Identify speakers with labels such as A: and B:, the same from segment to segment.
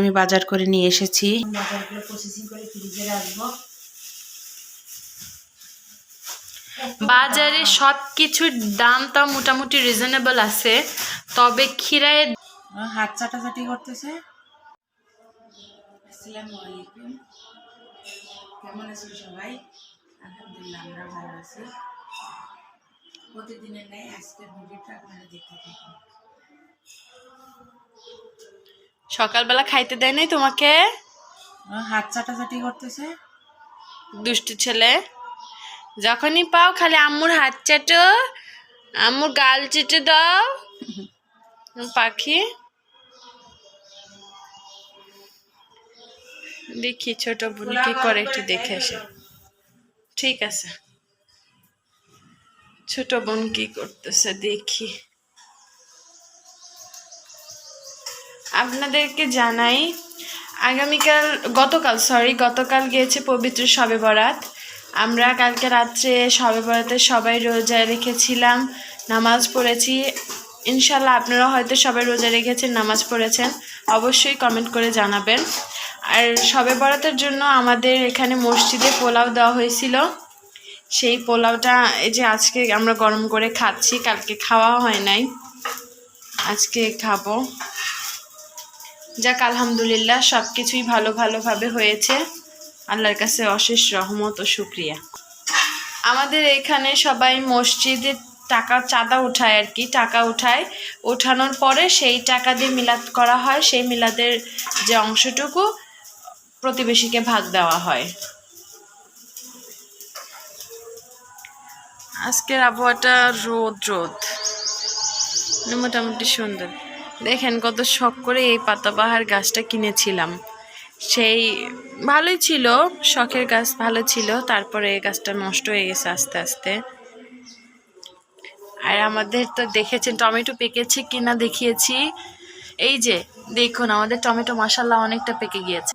A: আমি বাজার করে নিয়ে এসেছি। বাজারগুলো প্রসেসিং করে ফ্রিজে রাখব।
B: বাজারে সব কিছুর দামটা মোটামুটি রিজনেবল আছে তবে খিরায়ের
A: হাত চাটাচাটি করতেছে। আসসালামু আলাইকুম। কেমন আছেন সবাই? আলহামদুলিল্লাহ আমরা ভালো আছি। প্রতিদিনের ন্যায় আজকের ভিডিওটা আপনারা দেখতে থাকুন।
B: সকালবেলা খাইতে দেয় নাই তোমাকে?
A: হাত চাটাচাটি করতেছে?
B: দুষ্টু ছেলে। যখনই পাও খালি আম্মুর হাত চাটো আম্মুর গাল চেটে দাও। পাখি। দেখি ছোট বোন কি করে একটু দেখে আসে। ঠিক আছে। ছোট বোন কি করতেছে দেখি। আপনাদেরকে জানাই, আগামীকাল, গতকাল সরি গতকাল গিয়েছে পবিত্র শবে বরাত। আমরা কালকে রাত্রে শবে বরাতে সবাই রোজা রেখেছিলাম, নামাজ পড়েছি। ইনশাল্লাহ আপনারা হয়তো সবাই রোজা রেখেছেন, নামাজ পড়েছেন, অবশ্যই কমেন্ট করে জানাবেন। আর শবে বরাতের জন্য আমাদের এখানে মসজিদে পোলাও দেওয়া হয়েছিল। সেই পোলাওটা এই যে আজকে আমরা গরম করে খাচ্ছি, কালকে খাওয়া হয় নাই। আজকে খাব। যাক, আলহামদুলিল্লাহ সব কিছুই ভালো ভালোভাবে হয়েছে। আল্লাহর কাছে অশেষ রহমত ও শুক্রিয়া। আমাদের এখানে সবাই মসজিদে টাকা, চাঁদা উঠায় আর কি, টাকা উঠায়। ওঠানোর পরে সেই টাকা দিয়ে মিলাদ করা হয়, সেই মিলাদের যে অংশটুকু প্রতিবেশীকে ভাগ দেওয়া হয়। আজকের আবহাওয়াটা রোদ রোদ। মোটামুটি সুন্দর। দেখেন কত শখ করে এই পাতাবাহার গাছটা কিনেছিলাম। সেই ভালোই ছিল, শখের গাছ ভালো ছিল, তারপরে এই গাছটা নষ্ট হয়ে গেছে আস্তে আস্তে। আর আমাদের তো দেখেছেন, টমেটো পেকেছে কিনা দেখিয়েছি। এই যে, দেখুন, আমাদের টমেটো মাসাল্লাহ অনেকটা পেকে গিয়েছে।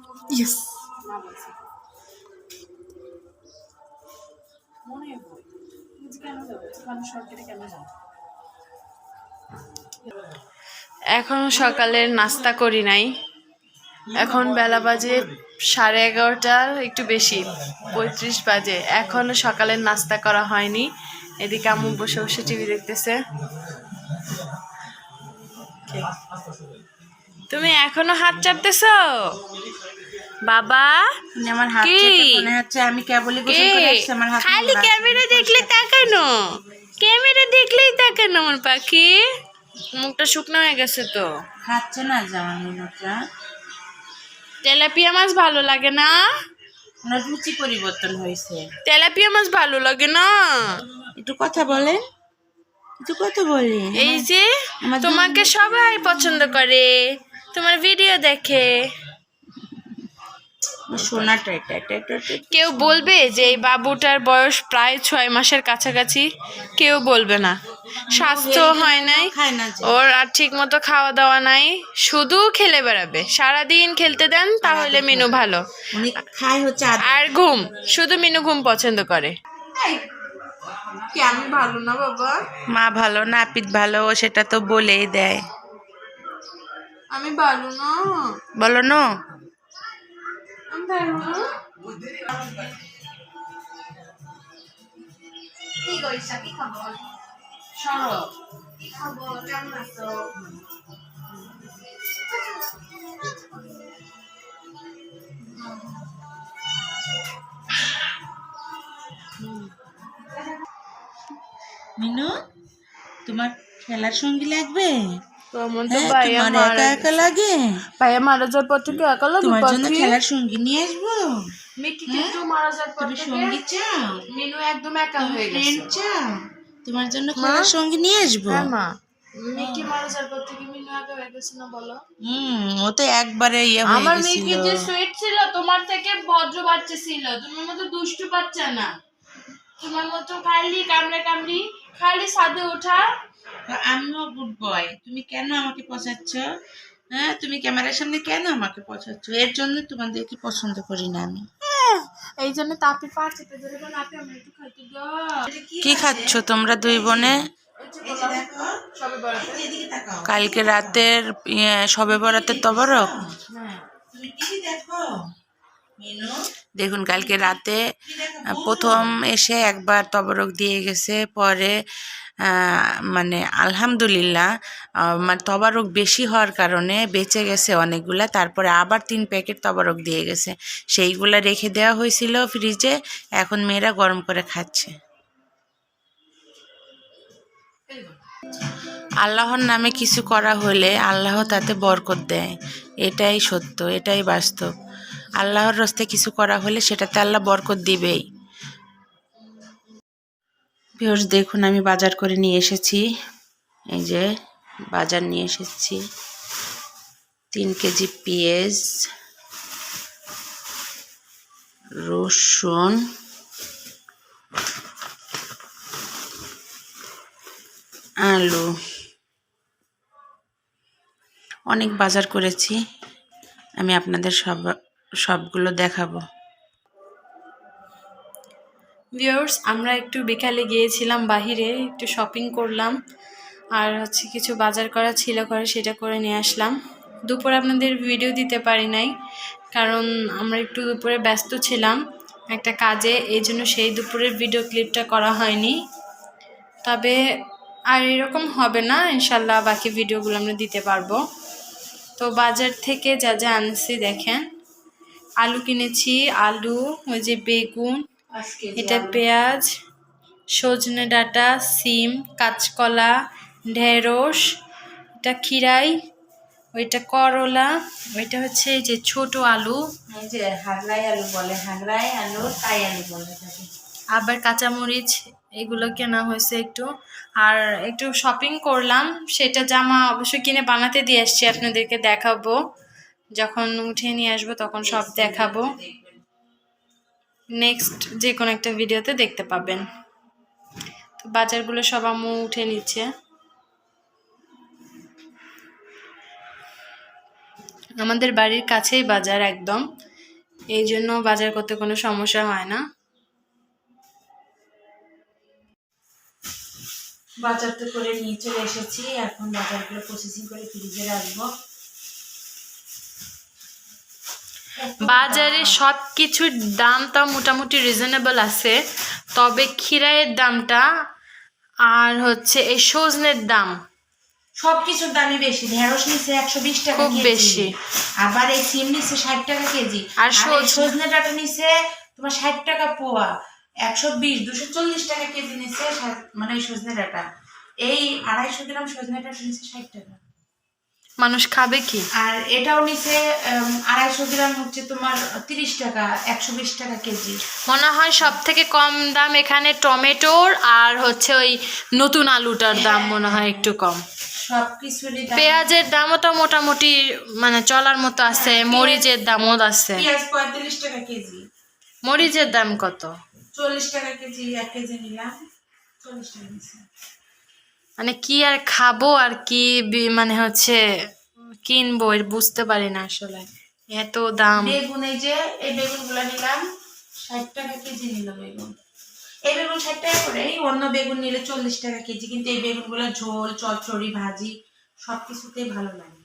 B: এখনও সকালের নাস্তা করি নাই। এখন বেলা বাজে সাড়ে এগারোটার একটু বেশি পঁয়ত্রিশ বাজে। এখনও সকালের নাস্তা করা হয়নি। এদিকে আম্মু বসে বসে টিভি দেখতেছে। তুমি এখনও হাত চাপতেছ? বাবা
A: মানে আমার হাত মনে হচ্ছে আমি কেবলই গোসল করে আসছি আমার হাত
B: খালি ক্যামেরা দেখলে তাকানো। ক্যামেরা দেখলেই তাকানো আমার পাখি। মুখটা শুকনো হয়ে গেছে তো।
A: খাচ্ছে না জামা মিনুটা
B: তেলাপিয়া মাছ ভালো লাগে না?
A: রুচি পরিবর্তন হয়েছে।
B: তেলাপিয়া মাছ ভালো লাগে না?
A: একটু কথা বলেন। একটু কথা বলি
B: এই যে তোমাকে সবাই পছন্দ করে। তোমার ভিডিও দেখে।
A: সোনাটা এটা এটা এটা এটা।
B: কেউ বলবে যে এই বাবুটার বয়স প্রায় ছয় মাসের কাছাকাছি? কেউ বলবে না। স্বাস্থ্য হয় নাই ওর আর ঠিক মতো খাওয়া দাওয়া নাই শুধু খেলে বেড়াবে। সারাদিন খেলতে দেন তাহলে মিনু ভালো। আর ঘুম শুধু মিনু ঘুম পছন্দ করে। কি আমি ভালো না বাবা?
A: মা ভালো নাপিত ভালো ও সেটা তো বলেই দেয়।
B: আমি ভালো না।
A: বলো না।
B: আমি ভালো না।
A: মিনু তোমার খেলার সঙ্গী লাগবে? হ্যাঁ
B: মারা। যাওয়ার পর থেকে একা লাগে?
A: তোমার জন্য খেলার সঙ্গী নিয়ে আসব?
B: কিন্তু মারা যাওয়ার পর থেকে
A: সঙ্গী চাও?
B: মিনু একদম একা হয়ে গেছে।
A: ফ্রেন্ড চাও? তোমার জন্য খেলার সঙ্গী নিয়ে আসব?
B: হ্যাঁ মা। মিকি মিনু গেছে না বলো।
A: হুম ও তো একবারে ইয়ে হয়ে
B: আমার মিকি যে সুইট ছিল তোমার থেকে ভদ্র বাচ্চা ছিল। তোমার মতো দুষ্টু বাচ্চা না। তোমার মতো খালি কামড়ে কামড়ি খালি সাদে ওঠা।
A: আমিও গুড বয় তুমি কেন আমাকে পচাচ্ছ? হ্যাঁ তুমি ক্যামেরার সামনে কেন আমাকে পচাচ্ছ? এর জন্য তোমাদেরকে পছন্দ করি না আমি।
B: এই জন্য তাপি পা চেপে ধরে বলে আপনি আমার একটু খাইতে দাও।
A: কি খাচ্ছ তোমরা দুই বোনে? কালকে রাতের ইয়ে, সবে বরাতের তবরক?
B: হ্যাঁ
C: তুমি দেখো?
A: দেখুন, কালকে রাতে প্রথম এসে একবার তবরক দিয়ে গেছে, পরে মানে আলহামদুলিল্লাহ মানে তবারক বেশি হওয়ার কারণে বেঁচে গেছে অনেকগুলা, তারপরে আবার তিন প্যাকেট তবারক দিয়ে গেছে। সেইগুলা রেখে দেওয়া হয়েছিল ফ্রিজে, এখন মেয়েরা গরম করে খাচ্ছে। আল্লাহর নামে কিছু করা হলে আল্লাহ তাতে বরকত দেয়, এটাই সত্য, এটাই বাস্তব। আল্লাহর রস্তে কিছু করা হলে সেটাতে আল্লাহ বরকত দিবেই। ভিউয়ার্স, দেখুন, আমি বাজার করে নিয়ে এসেছি। এই যে, বাজার নিয়ে এসেছি। তিন কেজি পেঁয়াজ, রসুন, আলু। অনেক বাজার করেছি। আমি আপনাদের সব সবগুলো দেখাবো।
B: ভিউয়ার্স আমরা একটু বিকালে গিয়েছিলাম বাহিরে, একটু শপিং করলাম, আর হচ্ছে কিছু বাজার করা ছিল করে সেটা করে নিয়ে আসলাম। দুপুরে আপনাদের ভিডিও দিতে পারি নাই, কারণ আমরা একটু দুপুরে ব্যস্ত ছিলাম। একটা কাজে, এই জন্য সেই দুপুরের ভিডিও ক্লিপটা করা হয়নি। তবে আর এরকম হবে না, ইনশাল্লাহ বাকি ভিডিওগুলো আমরা দিতে পারব। তো বাজার থেকে যা যা আনছি দেখেন। আলু কিনেছি আলু ওই যে বেগুন এটা পেঁয়াজ সজনে ডাঁটা সিম কাঁচকলা ঢেঁড়স এটা খিরাই ওইটা করলা ওইটা হচ্ছে এই যে ছোট আলু।
A: এই যে হাগলাই আলু বলে হাগলাই আলু তাই আলু বলে থাকে
B: আবার কাঁচামরিচ এগুলো কেনা হয়েছে একটু। আর একটু শপিং করলাম সেটা জামা অবশ্যই কিনে বানাতে দিয়ে আসছি আপনাদেরকে দেখাবো। যখন উঠে নিয়ে আসব তখন সব দেখাবো। নেক্সট যে কোনো একটা ভিডিওতে দেখতে পাবেন। তো বাজারগুলো সব আম্মু উঠে নিচ্ছে। আমাদের বাড়ির কাছেই বাজার একদম। এই জন্য বাজার করতে কোনো সমস্যা হয় না।
A: বাজার তো করে নিয়ে চলে এসেছি। এখন বাজারগুলো প্রসেসিং করে ফ্রিজে রাখব।
B: বাজারে সব কিছুর দামটা মোটামুটি রিজনেবল আছে তবে খিরাইয়ের দামটা আর হচ্ছে এই সজনের দাম
A: সব কিছুর দামই বেশি ঢেঁড়স নিচ্ছে একশো বিশ টাকা
B: খুব
A: কেজি।
B: বেশি।
A: আবার এই সিম নিচ্ছে ষাট টাকা কেজি
B: আর
A: সজনে ডাটা নিচ্ছে তোমার ষাট টাকা পোয়া একশো বিশ দুশো চল্লিশ টাকা কেজি নিচ্ছে মানে সজনে ডাটা এই আড়াইশো গ্রাম সজনে ডাটা নিচ্ছে ষাট টাকা
B: মানুষ খাবে কি?
A: আর এটাও উম, আড়াইশো গ্রাম হচ্ছে তোমার তিরিশ টাকা একশো বিশ টাকা কেজি।
B: মনে হয় সব থেকে কম দাম এখানে টমেটোর আর হচ্ছে ওই নতুন আলুটার দাম মনে হয় একটু কম।
A: সব কিছুরই
B: পেঁয়াজের দামও তো মোটামুটি মানে চলার মতো আছে মরিচের দামও আছে।
A: পেঁয়াজ পঁয়তাল্লিশ টাকা কেজি।
B: মরিচের দাম কত?
A: চল্লিশ টাকা কেজি এক কেজি নিলাম। চল্লিশ টাকা
B: মানে কি আর খাব আর কি মানে হচ্ছে, কিনবো বুঝতে পারি না আসলে। এত দাম।
A: বেগুন এই যে, এই বেগুনগুলা নিলাম, ষাট টাকা কেজি নিল বেগুন। এই বেগুন ষাট টাকা করে, এই অন্য বেগুন নিলে চল্লিশ টাকা কেজি, কিন্তু এই বেগুনগুলা ঝোল চচ্চড়ি ভাজি, সবকিছুতেই ভালো লাগে।